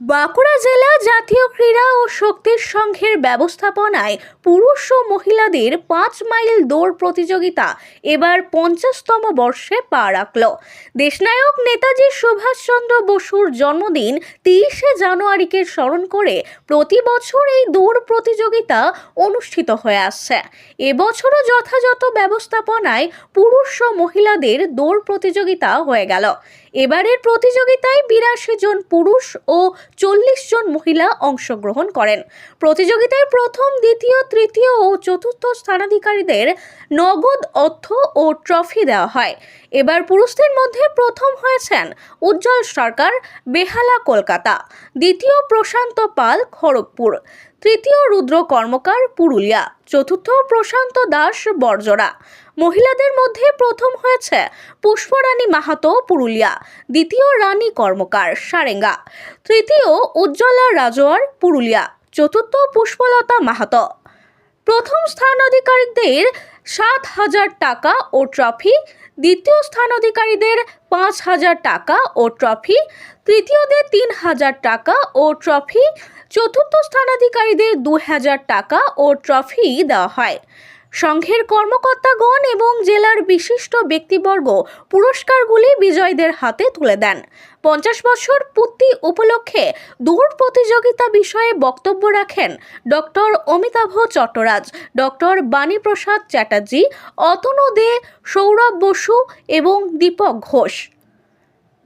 বাঁকুড়া জেলা জাতীয় ক্রীড়া ও শক্তির সংঘের ব্যবস্থাপনায় পুরুষ ও মহিলাদের পাঁচ মাইল দৌড় প্রতিযোগিতা এবার পঞ্চাশতম বর্ষে পা রাখল। দেশনায়ক নেতাজি সুভাষচন্দ্র বসুর জন্মদিন তিরিশে জানুয়ারিকে স্মরণ করে প্রতি বছর এই দৌড় প্রতিযোগিতা অনুষ্ঠিত হয়ে আসছে। এবছরও যথাযথ ব্যবস্থাপনায় পুরুষ ও মহিলাদের দৌড় প্রতিযোগিতা হয়ে গেল। এবারের প্রতিযোগিতায় বিরাশি জন পুরুষ ও চল্লিশ জন মহিলা অংশগ্রহণ করেন। প্রতিযোগিতায় প্রথম, দ্বিতীয়, তৃতীয় ও চতুর্থ স্থানাধিকারীদের নগদ অর্থ ও ট্রফি দেওয়া হয়। এবার পুরুষদের মধ্যে প্রথম হয়েছেন উজ্জ্বল সরকার, বেহালা কলকাতা, দ্বিতীয় প্রশান্ত পাল, খড়গপুর। তৃতীয় রুদ্র কর্মকার পুরুলিয়া, চতুর্থ প্রশান্ত দাস বর্জরা মহিলাদের মধ্যে প্রথম হয়েছে পুষ্পরানী মাহাতো পুরুলিয়া, দ্বিতীয় রানী কর্মকার সারেঙ্গা, তৃতীয় উজ্জ্বলা রাজোয়ার পুরুলিয়া, চতুর্থ পুষ্পলতা মাহাতো। প্রথম স্থান অধিকারীদের সাত হাজার টাকা ও ট্রফি, দ্বিতীয় স্থান অধিকারীদের পাঁচ হাজার টাকা ও ট্রফি, তৃতীয়দের তিন হাজার টাকা ও ট্রফি চতুর্থ স্থানাধিকারীদের দু হাজার টাকা ও ট্রফি দেওয়া হয়। সংঘের কর্মকর্তাগণ এবং জেলার বিশিষ্ট ব্যক্তিবর্গ পুরস্কারগুলি বিজয়ীদের হাতে তুলে দেন। পঞ্চাশ বছর পূর্তি উপলক্ষে দৌড় প্রতিযোগিতা বিষয়ে বক্তব্য রাখেন ডক্টর অমিতাভ চট্টরাজ, ডক্টর বাণীপ্রসাদ চ্যাটার্জি, অতনু দে, সৌরভ বসু এবং দীপক ঘোষ।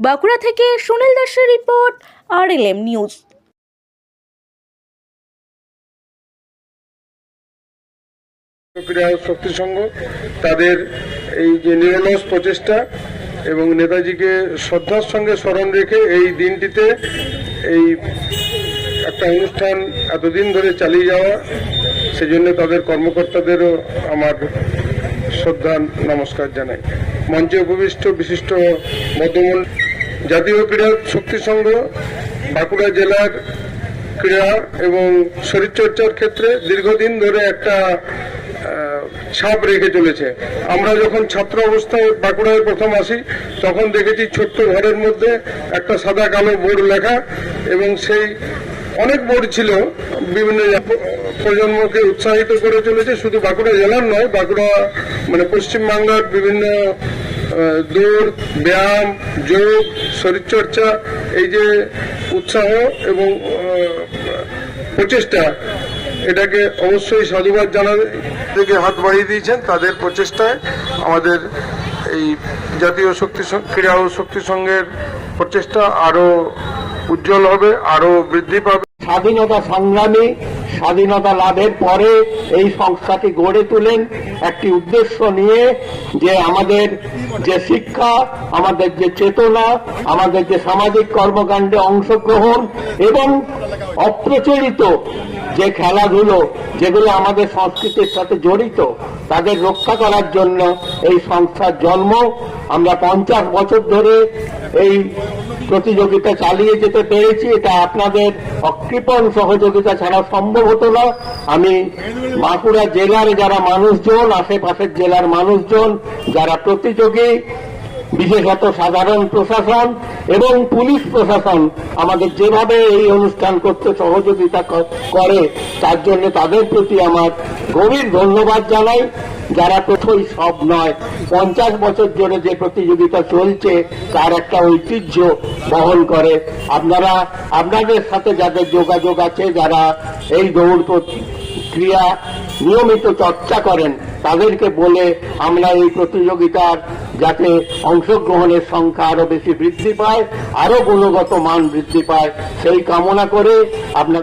বাঁকুড়া থেকে সুনীল দাসের রিপোর্ট, আর এল নিউজ। ক্রীড়া শক্তি সংঘ, তাদের এই যে নিরলস প্রচেষ্টা এবং নেতাজিকে শ্রদ্ধার সঙ্গে স্মরণ রেখে এই দিনটিতে এই একটা অনুষ্ঠান এতদিন ধরে চালিয়ে যাওয়া, সেজন্য তাদের কর্মকর্তাদেরও আমার শ্রদ্ধা, নমস্কার জানাই। মঞ্চে উপবিষ্ট বিশিষ্ট বর্ধমান জাতীয় ক্রীড়া শক্তি সংঘ, বাঁকুড়া জেলার ক্রীড়া এবং শরীরচর্চার ক্ষেত্রে দীর্ঘদিন ধরে একটা ছাপ রেখে চলেছে। আমরা যখন ছাত্র অবস্থায় বাঁকুড়ায় প্রথম আসি, তখন দেখেছি ছোট্ট ঘরের মধ্যে একটা সাদা কালো বোর্ড লেখা এবং সেই অনেক বোর্ড ছিল। বিভিন্ন প্রজন্মকে উৎসাহিত করে চলেছে। শুধু বাঁকুড়া জেলার নয়, বাঁকুড়া মানে পশ্চিমবাংলার বিভিন্ন দৌড়, ব্যায়াম, যোগ, শরীরচর্চা, এই যে উৎসাহ এবং প্রচেষ্টা এটাকে অবশ্যই সাধুবাদ জানাবে। থেকে হাত বাড়িয়ে দিয়েছেন তাদের প্রচেষ্টায় আমাদের এই জাতীয় শক্তি ক্রীড়া ও শক্তি সংঘের প্রচেষ্টা আরও উজ্জ্বল হবে আরও বৃদ্ধি পাবে। স্বাধীনতা সংগ্রামী স্বাধীনতা লাভের পরে এই সংস্থাটি গড়ে তোলেন। একটি উদ্দেশ্য নিয়ে যে আমাদের যে শিক্ষা, আমাদের যে চেতনা, আমাদের যে সামাজিক কর্মকাণ্ডে অংশগ্রহণ এবং অপ্রচলিত যে খেলাধুলো, যেগুলো আমাদের সংস্কৃতির সাথে জড়িত, তাদের রক্ষা করার জন্য এই সংস্থার জন্ম। আমরা পঞ্চাশ বছর ধরে এই প্রতিযোগিতা চালিয়ে যেতে পেরেছি, এটা আপনাদের অকৃপণ সহযোগিতা ছাড়া সম্ভব হতো না। আমি বাঁকুড়া জেলার যারা মানুষজন, আশেপাশের জেলার মানুষজন, যারা প্রতিযোগী, বিশেষত সাধারণ প্রশাসন এবং পুলিশ প্রশাসন আমাদের যেভাবে এই অনুষ্ঠান করতে সহযোগিতা করে, তার জন্য তাদের প্রতি আমার গভীর ধন্যবাদ জানাই। যারা প্রথমই সব নয়, পঞ্চাশ বছর ধরে যে প্রতিযোগিতা চলছে, তার একটা ঐতিহ্য বহন করে। আপনারা, আপনাদের সাথে যাদের যোগাযোগ আছে, যারা এই দৌড় ক্রিয়া নিয়মিত চর্চা করেন, তাদেরকে বলে আমরা এই প্রতিযোগিতার যাতে অংশগ্রহণের সংখ্যা আরও বেশি বৃদ্ধি পায়, আরও গুণগত মান বৃদ্ধি পায়, সেই কামনা করে আপনার